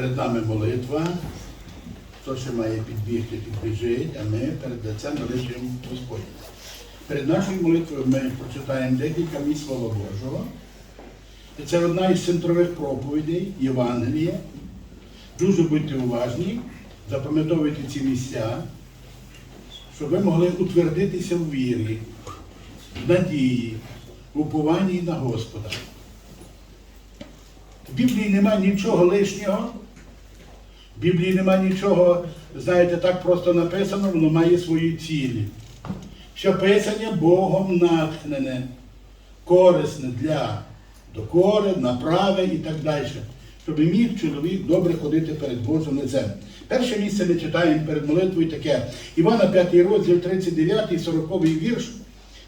Перед нами молитва. Хто ще має підбігти, підбіжить, а ми перед лицем величуємо Господь. Перед нашою молитвою ми прочитаємо декілька місць Слова Божого. І це одна із центрових проповідей Євангелія. Дуже будьте уважні, запам'ятовуйте ці місця, щоб ви могли утвердитися в вірі, в надії, в упованні на Господа. В Біблії немає нічого лишнього. В Біблії немає нічого, знаєте, так просто написано, воно має свої цілі. Що писання Богом натхнене, корисне для докори, направи і так далі. Щоб міг чоловік добре ходити перед Божим лицем. Перше місце ми читаємо перед молитвою таке. Івана 5 розділ 39 40 вірш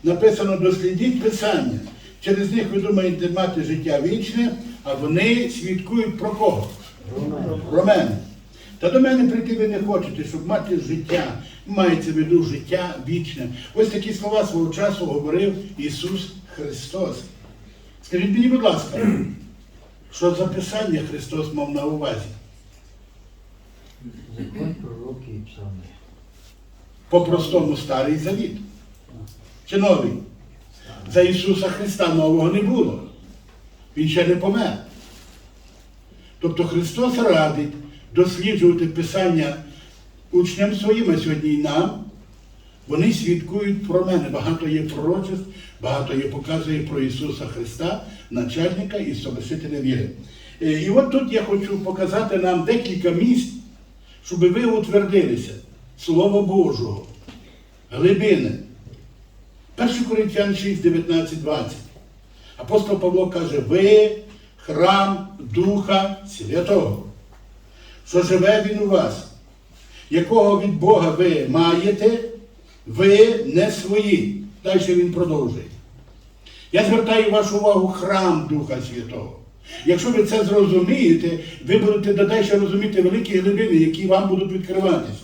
написано дослідіть Писання. Через них ви думаєте мати життя вічне, а вони свідкують про кого? Про мене. Та до мене прийти ви не хочете, щоб мати життя, мається в виду життя вічне. Ось такі слова свого часу говорив Ісус Христос. Скажіть мені, будь ласка, що за писання Христос мав на увазі? Закон пророки і псалми. По-простому старий завіт. Чи новий? За Ісуса Христа нового не було. Він ще не помер. Тобто Христос радить досліджувати Писання учням своїм, а сьогодні і нам. Вони свідкують про мене. Багато є пророчеств, багато є показує про Ісуса Христа, начальника і совершителя віри. Е, І от тут я хочу показати нам декілька місць, щоб ви утвердилися. Слово Божого, глибини. 1 Коринтян 6, 19, 20. Апостол Павло каже, ви храм Духа Святого, що живе він у вас, якого від Бога ви маєте, ви не свої. Далі він продовжує. Я звертаю вашу увагу храм Духа Святого. Якщо ви це зрозумієте, ви будете додалі розуміти великі глибини, які вам будуть відкриватися.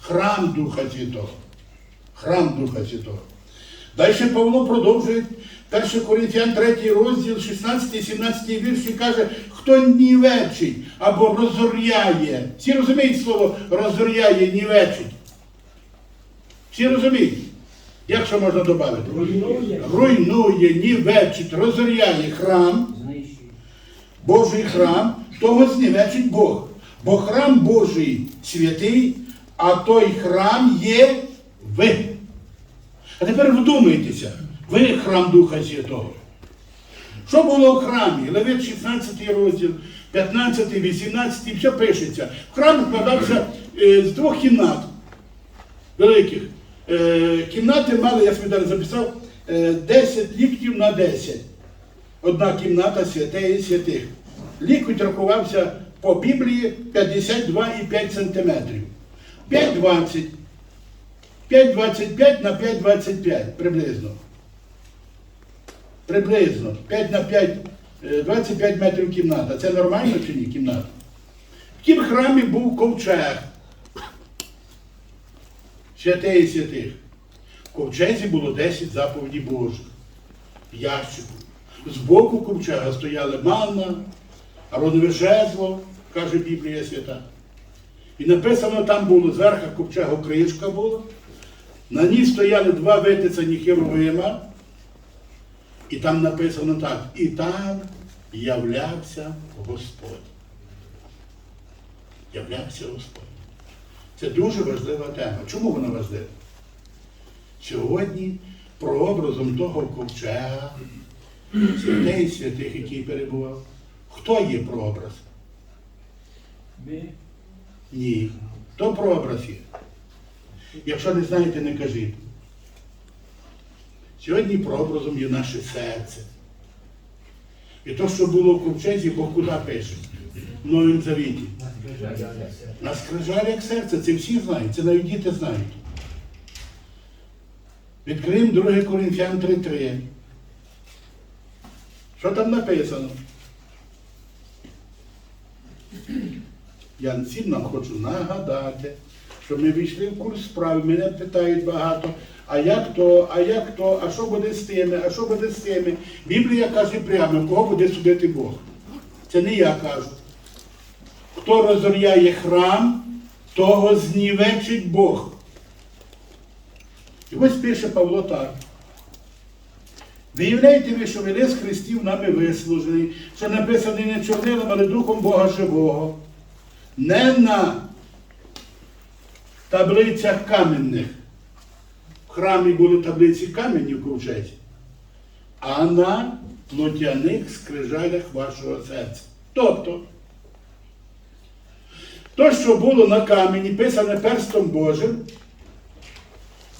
Храм Духа Святого. Храм Духа Святого. Далі Павло продовжує 1 Коринтян 3 розділ, 16 і 17 вірш каже, хто нівечить або розоряє. Всі розуміють слово розоряє, нівечить. Всі розуміють? Як що можна додати? Руйнує. Руйнує, нівечить, розоряє храм. Божий храм, того зневечить Бог. Бо храм Божий святий, а той храм є ви. А тепер вдумайтеся, ви храм Духа Святого. Що було в храмі? Левит 16 розділ, 15, 18, все пишеться. В храм складався е, з двох кімнат великих. Е, кімнати мали, я собі зараз записав, е, 10 ліктів на 10 одна кімната святеї святих. Лікуть рахувався по Біблії 52,5 см. 5,20. 5,25 на 5,25 приблизно. Приблизно. 5 на 5, е, 25 метрів кімната. Це нормально чи ні кімната? В тім храмі був ковчег. Святеї святих. В ковчезі було 10 заповідей Божих. В ящику. Збоку ковчега стояли манна, аронове жезло, каже Біблія свята. І написано, там було зверху ковчегу кришка була, на ній стояли два витицяні херовима, і там написано так, і там являвся Господь. Являвся Господь. Це дуже важлива тема. Чому вона важлива? Сьогодні прообразом того ковчега, святей святих, який перебував. Хто є прообраз? Ми. Ні. Хто прообраз є? Якщо не знаєте, не кажіть. Сьогодні прообразом є наше серце. І то, що було в ковчезі, Бог куди пише? В Новому Завіті. На скрижалях серця, це всі знають, це навіть діти знають. Відкриємо 2 Коринфян 3.3. Що там написано? Я всім нам хочу нагадати, що ми війшли в курс справи, мене питають багато, а як то, а як то, а що буде з тими, а що буде з тими. Біблія каже прямо, кого буде судити Бог. Це не я кажу. хто розоряє храм, того знівечить Бог. І ось пише Павло так. Виявляєте ви, що велес Христів нами вислужений, що написаний не чорнилом, але Духом Бога живого, не на таблицях каменних. Храмі були таблиці камені в ковчезі, а на плотяних скрижалях вашого серця. Тобто, то, що було на камені, писане перстом Божим,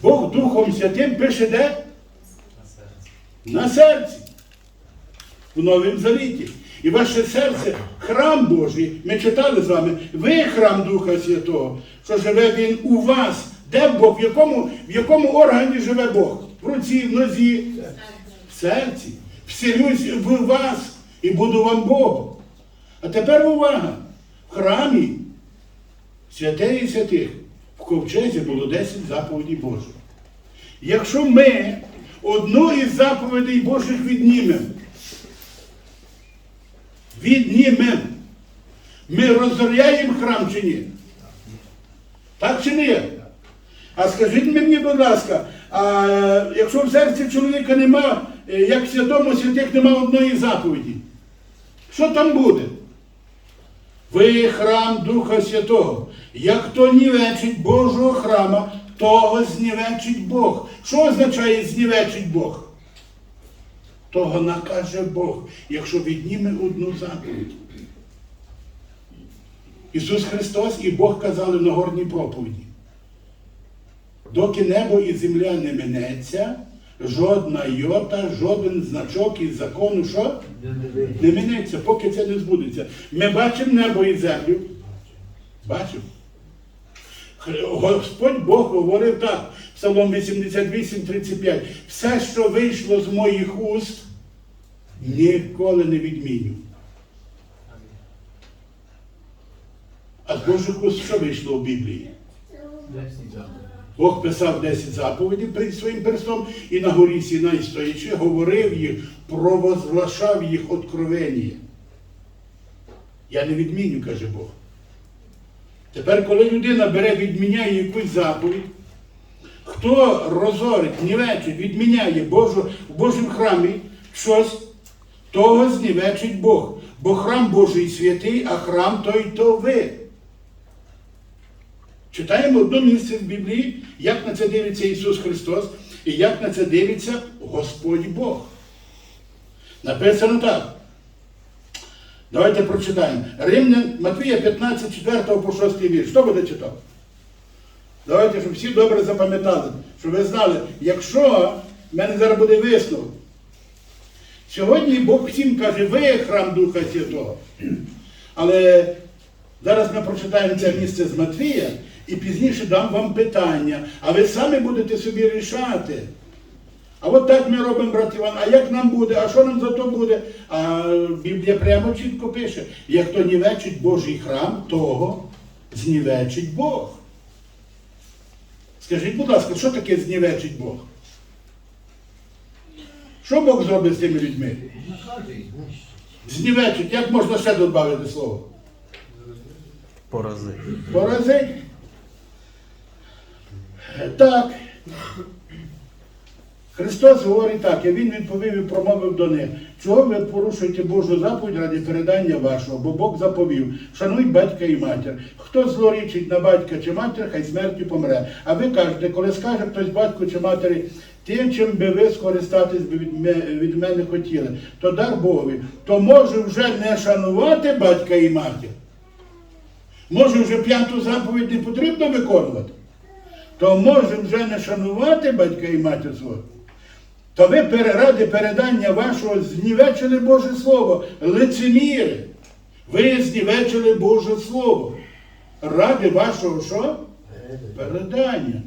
Бог Духом Святим пише де? На серці. В Новім Завіті. І ваше серце храм Божий. Ми читали з вами, ви храм Духа Святого, що живе Він у вас. Де Бог? В якому, в якому органі живе Бог? В руці, в нозі, в серці. Вселюсь в вас і буду вам Богом. А тепер увага! В храмі святей і святих в ковчезі було 10 заповідей Божих. Якщо ми одну із заповідей Божих віднімемо, віднімемо, ми розоряємо храм чи ні? Так чи ні? А скажіть мені, будь ласка, а якщо в серці чоловіка нема, е, як в святому святих нема одної заповіді, що там буде? Ви храм Духа Святого. Як хто нівечить Божого храма, того знівечить Бог. Що означає знівечить Бог? Того накаже Бог, якщо відніме одну заповідь. Ісус Христос і Бог казали в Нагорній проповіді. Доки небо і земля не минеться, жодна йота, жоден значок із закону, що? Не минеться, поки це не збудеться. Ми бачимо небо і землю. Бачимо. Господь Бог говорив так, Псалом 88, 35. Все, що вийшло з моїх уст, ніколи не відміню. А з Божих уст що вийшло в Біблії? Бог писав 10 заповідей перед своїм перстом і на горі Сінай стоячи, говорив їх, провозглашав їх откровення. Я не відміню, каже Бог. Тепер, коли людина бере, відміняє якусь заповідь, хто розорить, нівечить, відміняє Божу, в Божому храмі щось, того знівечить Бог. Бо храм Божий святий, а храм той то ви. Читаємо одне місце в Біблії, як на це дивиться Ісус Христос і як на це дивиться Господь Бог. Написано так. Давайте прочитаємо. Римлян Матвія 15, 4 по 6 вірш. Хто буде читати? Давайте, щоб всі добре запам'ятали, щоб ви знали, якщо в мене зараз буде висновок. Сьогодні Бог всім каже, ви храм Духа Святого. Але зараз ми прочитаємо це місце з Матвія і пізніше дам вам питання, а ви самі будете собі рішати. А от так ми робимо, брат Іван, а як нам буде, а що нам за то буде? А Біблія прямо чітко пише, як то нівечить Божий храм, того знівечить Бог. Скажіть, будь ласка, що таке знівечить Бог? Що Бог зробить з тими людьми? Знівечить, як можна ще додати слово? Порази. Поразить. Так. Христос говорить так, і Він відповів і промовив до них, чого ви порушуєте Божу заповідь ради передання вашого, бо Бог заповів, шануй батька і матір. Хто злорічить на батька чи матір, хай смертю помре. А ви кажете, коли скаже хтось батьку чи матері, тим, чим би ви скористатись від мене хотіли, то дар Богові, то може вже не шанувати батька і матір. Може, вже п'яту заповідь не потрібно виконувати, то може вже не шанувати батька і матір свого. То ви пере- ради передання вашого знівечили Боже Слово, лицеміри. Ви знівечили Боже Слово. Ради вашого що? Передання.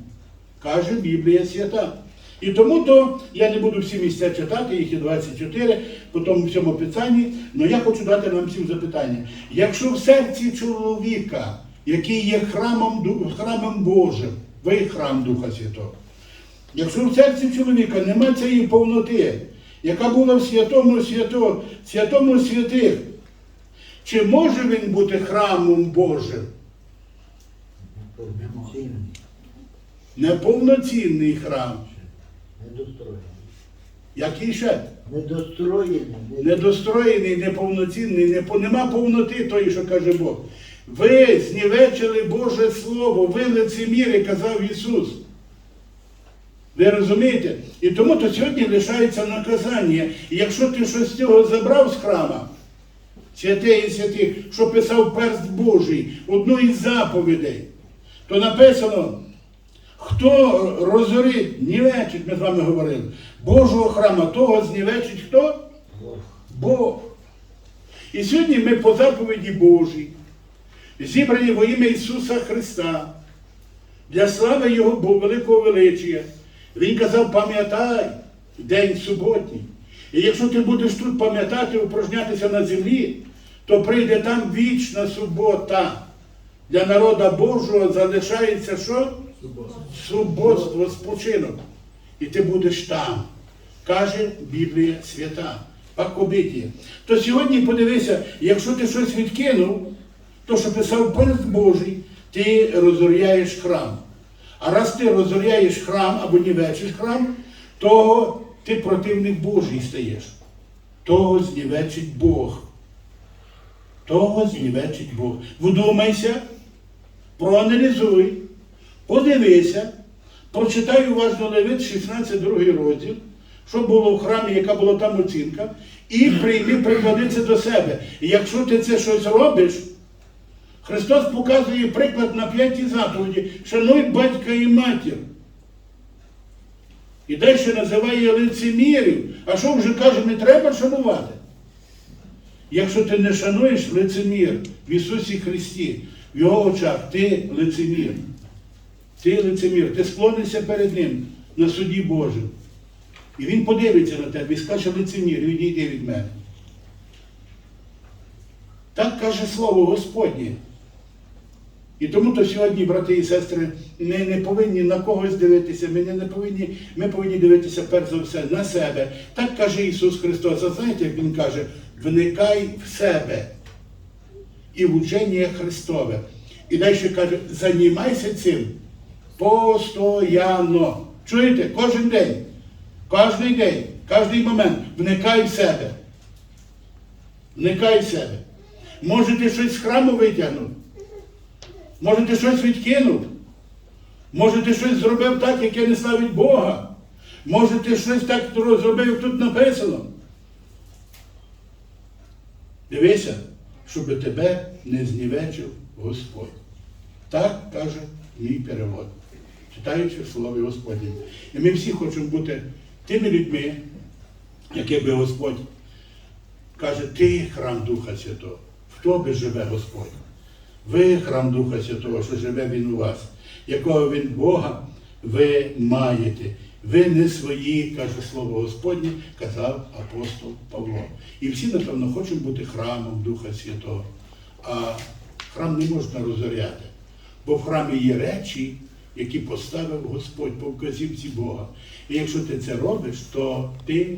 Каже Біблія свята. І тому то я не буду всі місця читати, їх є 24, по тому всьому писанні, але я хочу дати нам всім запитання. Якщо в серці чоловіка, який є храмом, храмом Божим, ви храм Духа Святого, якщо в серці чоловіка нема цієї повноти, яка була в святому свято, святому святих, Чи може він бути храмом Божим? Повноцінний. Неповноцінний храм. Недостроєний. Який ще? Недостроєний. Недостроєний, неповноцінний, нема повноти тої, що каже Бог. Ви знівечили Боже Слово, ви лицеміри, казав Ісус. Ви розумієте? І тому то сьогодні лишається наказання. І якщо ти щось з цього забрав з храма, святий і святий, що писав перст Божий, одну із заповідей, то написано, хто розорить, нівечить, ми з вами говорили, Божого храма, того знівечить хто? Бог. Бог. І сьогодні ми по заповіді Божій, зібрані во ім'я Ісуса Христа, для слави Його Бо- великого величія. Він казав, пам'ятай день суботній. І якщо ти будеш тут пам'ятати, упражнятися на землі, то прийде там вічна субота. Для народа Божого залишається що? Суботство, спочинок. І ти будеш там. Каже Біблія свята. Пакобиті. То сьогодні подивися, якщо ти щось відкинув, то що писав перст Божий, ти розоряєш храм. А раз ти розоряєш храм або нівечиш храм, того ти противник Божий стаєш. Того знівечить Бог. Того знівечить Бог. Вдумайся, проаналізуй, подивися, прочитай уважно Левит 16 другий розділ, що було в храмі, яка була там оцінка, і прийми, приклади це до себе. І якщо ти це щось робиш, Христос показує приклад на п'ятій заповіді, шануй батька і матір. І далі називає лицемірів. А що вже каже, не треба шанувати? Якщо ти не шануєш лицемір в Ісусі Христі, в Його очах, ти лицемір. Ти лицемір, ти склонишся перед Ним на суді Божим. І Він подивиться на тебе і скаже лицемір, відійди від мене. Так каже Слово Господнє. І тому то сьогодні, брати і сестри, ми не повинні на когось дивитися, ми не, повинні, ми повинні дивитися перш за все на себе. Так каже Ісус Христос. А знаєте, як Він каже, вникай в себе і в учення Христове. І далі каже, займайся цим постоянно. Чуєте? Кожен день, кожен день, кожен момент вникай в себе. Вникай в себе. Може ти щось з храму витягнув? Може ти щось відкинув? Може ти щось зробив так, яке не славить Бога? Може ти щось так зробив, як тут написано? Дивися, щоб тебе не знівечив Господь. Так каже мій перевод, читаючи слово Господнє. І ми всі хочемо бути тими людьми, яке би Господь каже, ти храм Духа Святого. В тобі живе Господь. Ви храм Духа Святого, що живе Він у вас, якого Він Бога ви маєте. Ви не свої, каже слово Господнє, казав апостол Павло. І всі, напевно, хочуть бути храмом Духа Святого. А храм не можна розоряти. Бо в храмі є речі, які поставив Господь по вказівці Бога. І якщо ти це робиш, то ти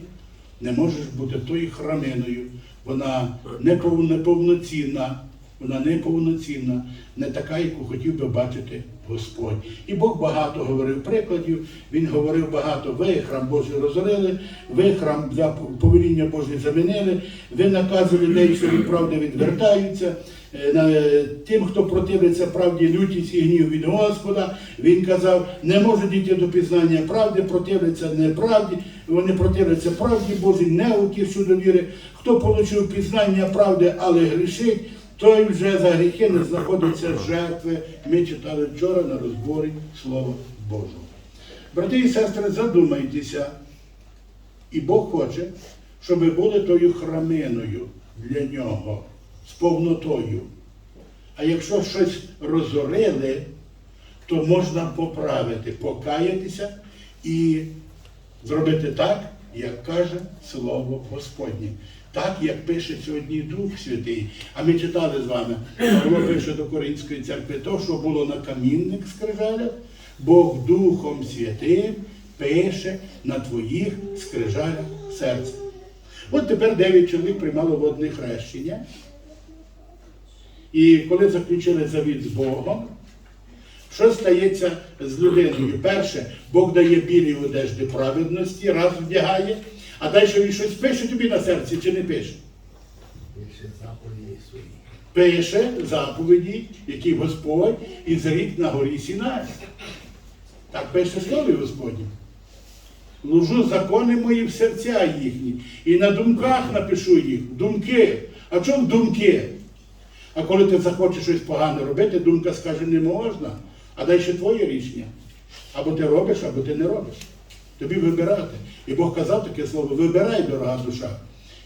не можеш бути тою храминою. Вона непов- неповноцінна, вона неповноцінна, не така, яку хотів би бачити Господь. І Бог багато говорив прикладів, Він говорив багато, ви храм Божий розорили, ви храм для повеління Божий замінили, ви наказували людей, що від правди відвертаються. Е, Тим, хто противиться правді, лютість і гнів від Господа, він казав, не можуть дійти до пізнання правди, противляться неправді, вони противляться правді Божій, неуки щодо віри. Хто отримав пізнання правди, але грішить, той вже за гріхи не знаходиться жертви. Ми читали вчора на розборі Слова Божого. Брати і сестри, задумайтеся, і Бог хоче, щоб ви були тою храминою для нього, з повнотою. А якщо щось розорили, то можна поправити, покаятися і зробити так, як каже Слово Господнє. Так, як пише сьогодні Дух Святий. А ми читали з вами, Павло пише до Коринської церкви, то, що було на камінних скрижалях, Бог Духом Святим пише на твоїх скрижалях серця. От тепер дев'ять чоловік приймало водне хрещення. І коли заключили завіт з Богом, що стається з людиною? Перше, Бог дає білі одежди праведності, раз вдягає, а далі він щось пише тобі на серці чи не пише? Більше заповіді свої. Пише заповіді, які Господь ізрік на горі Сінай. Так пише слово Господнє. Ложу закони мої в серця їхні, і на думках напишу їх, думки. А чому думки? А коли ти захочеш щось погане робити, думка скаже, не можна, а далі твоє рішення. Або ти робиш, або ти не робиш. Тобі вибирати. І Бог казав таке слово, вибирай, дорога душа.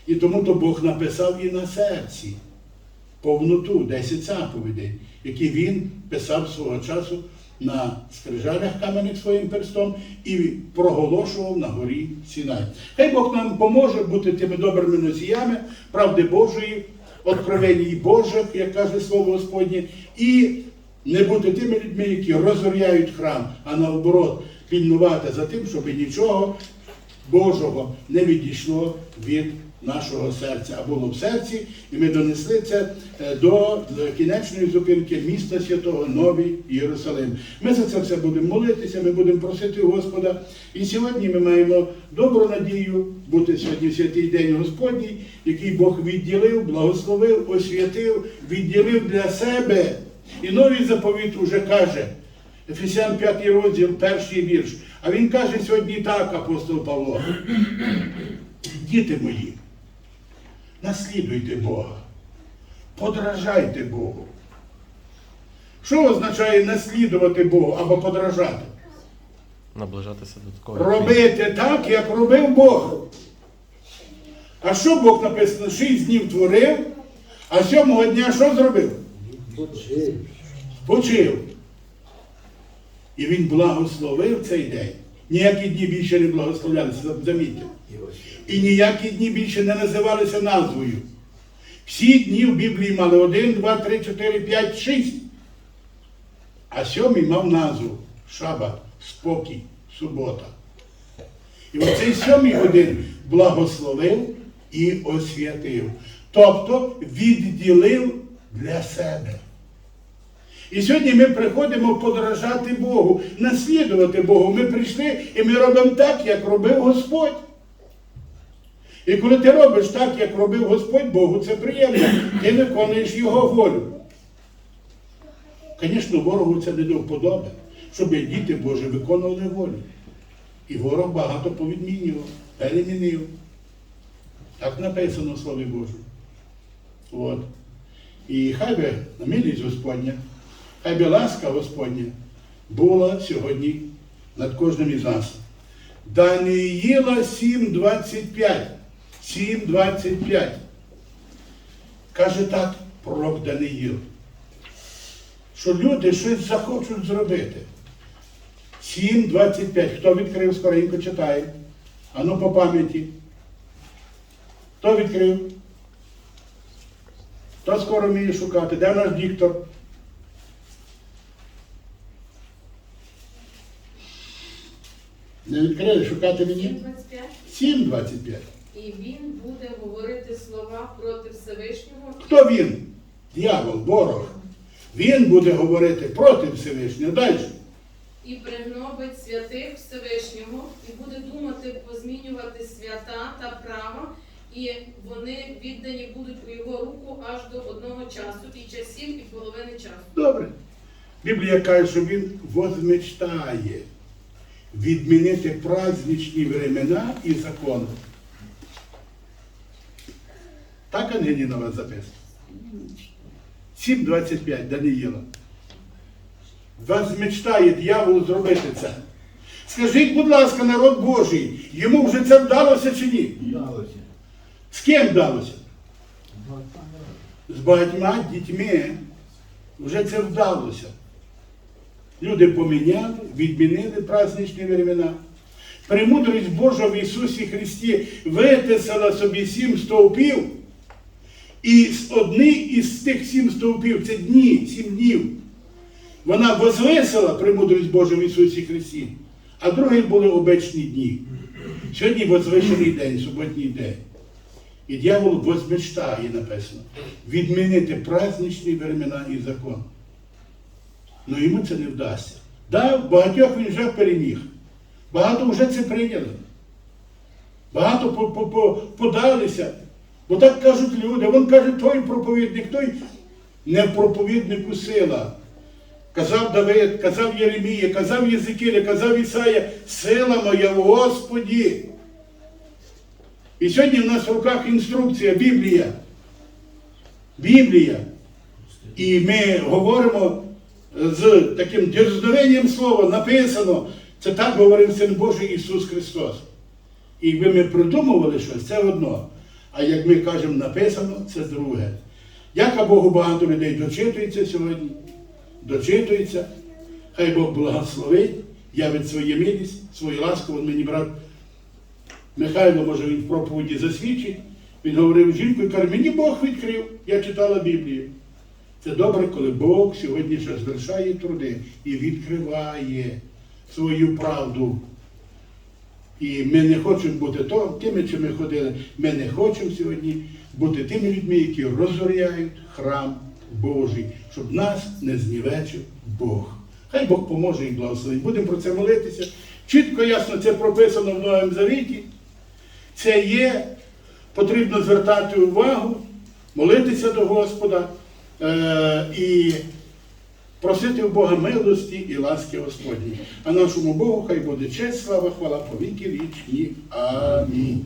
І тому то Бог написав і на серці повноту, 10 заповідей, які він писав свого часу на скрижалях кам'яних своїм перстом і проголошував на горі Сінай. Хай Бог нам поможе бути тими добрими носіями правди Божої, откровеній Божих, як каже Слово Господнє, і не бути тими людьми, які розоряють храм, а наоборот, пільнувати за тим, щоб нічого Божого не відійшло від нашого серця, а було в серці, і ми донесли це е, до кінечної зупинки міста Святого Новий Єрусалим. Ми за це все будемо молитися, ми будемо просити Господа. І сьогодні ми маємо добру надію бути сьогодні святий день Господній, який Бог відділив, благословив, освятив, відділив для себе. І новий заповіт уже каже. Ефесян 5 розділ, перший вірш. А він каже сьогодні так, апостол Павло. Діти мої, наслідуйте Бога, подражайте Богу. Що означає наслідувати Богу або подражати? Наближатися до такого. Робити так, як робив Бог. А що Бог написано? Шість днів творив, а сьомого дня що зробив? Почив. Почив. І він благословив цей день. Ніякі дні більше не благословлялися, замітьте. І ніякі дні більше не називалися назвою. Всі дні в Біблії мали один, два, три, чотири, п'ять, шість. А сьомий мав назву Шабат, спокій, субота. І в цей сьомий годин благословив і освятив. Тобто відділив для себе. І сьогодні ми приходимо подражати Богу, наслідувати Богу. Ми прийшли і ми робимо так, як робив Господь. І коли ти робиш так, як робив Господь Богу, це приємно. Ти виконуєш Його волю. Звісно, ворогу це не до вподоби, щоб діти Божі виконували волю. І ворог багато повідмінював, перемінив. Так написано в Слові Божому. От. І хай би милість Господня, хай би ласка Господня була сьогодні над кожним із нас. Даниїла 7.25. 7.25. Каже так пророк Даниїл, що люди щось захочуть зробити. 7.25. Хто відкрив, скоренько читає. Ану по пам'яті. Хто відкрив? Хто скоро вміє шукати? Де наш диктор? Не відкрили, шукати мені? 7.25. І він буде говорити слова проти Всевишнього Хто він? Дьявол, ворог. Він буде говорити проти Всевишнього. Далі. і пригнобить святих Всевишнього, і буде думати позмінювати свята та права, і вони віддані будуть у його руку аж до одного часу, і часів, і половини часу. Добре. Біблія каже, що він возмечтає відмінити праздничні времена і закони. Так, а нині на вас записано. 7.25 Даниїла. Возмечтає дьявол зробити це. Скажіть, будь ласка, народ Божий, йому вже це вдалося чи ні? Вдалося. З ким вдалося? з багатьма дітьми вже це вдалося. Люди поміняли, відмінили праздничні времена. Премудрість Божа в Ісусі Христі витисала собі сім стовпів, і одні із тих сім стовпів, це дні, сім днів, вона возвисила премудрість Божа в Ісусі Христі, а другі були обечні дні. Сьогодні возвишений день, суботній день. І дьявол возмечтає написано, відмінити праздничні времена і закон. Ну йому це не вдасться. Да, багатьох він вже переміг. Багато вже це прийняли. Багато по- по- по- подалися. Бо так кажуть люди. Вон каже, той проповідник, той не проповіднику сила. Казав Давид, казав Єремія, казав Єзикіля, казав Ісая, сила моя в Господі. І сьогодні в нас в руках інструкція, Біблія. Біблія. І ми говоримо з таким дерзновенням слова, написано, це так говорив Син Божий Ісус Христос. І якби ми придумували щось, це одно. А як ми кажемо написано, це друге. Дяка Богу, багато людей дочитується сьогодні, дочитується. Хай Бог благословить, явить свою милість, свою ласку. От мені брат Михайло, може, він в проповіді засвідчить. Він говорив з жінкою, каже, мені Бог відкрив, я читала Біблію. Це добре, коли Бог сьогодні ще звершає труди і відкриває свою правду. І ми не хочемо бути то, тими, чи ми ходили. Ми не хочемо сьогодні бути тими людьми, які розоряють храм Божий, щоб нас не знівечив Бог. Хай Бог поможе і благословить. Будемо про це молитися. Чітко, ясно, це прописано в Новому Завіті. Це є, потрібно звертати увагу, молитися до Господа е, і просити у Бога милості і ласки Господні. А нашому Богу хай буде честь, слава, хвала по віки вічні. Амінь.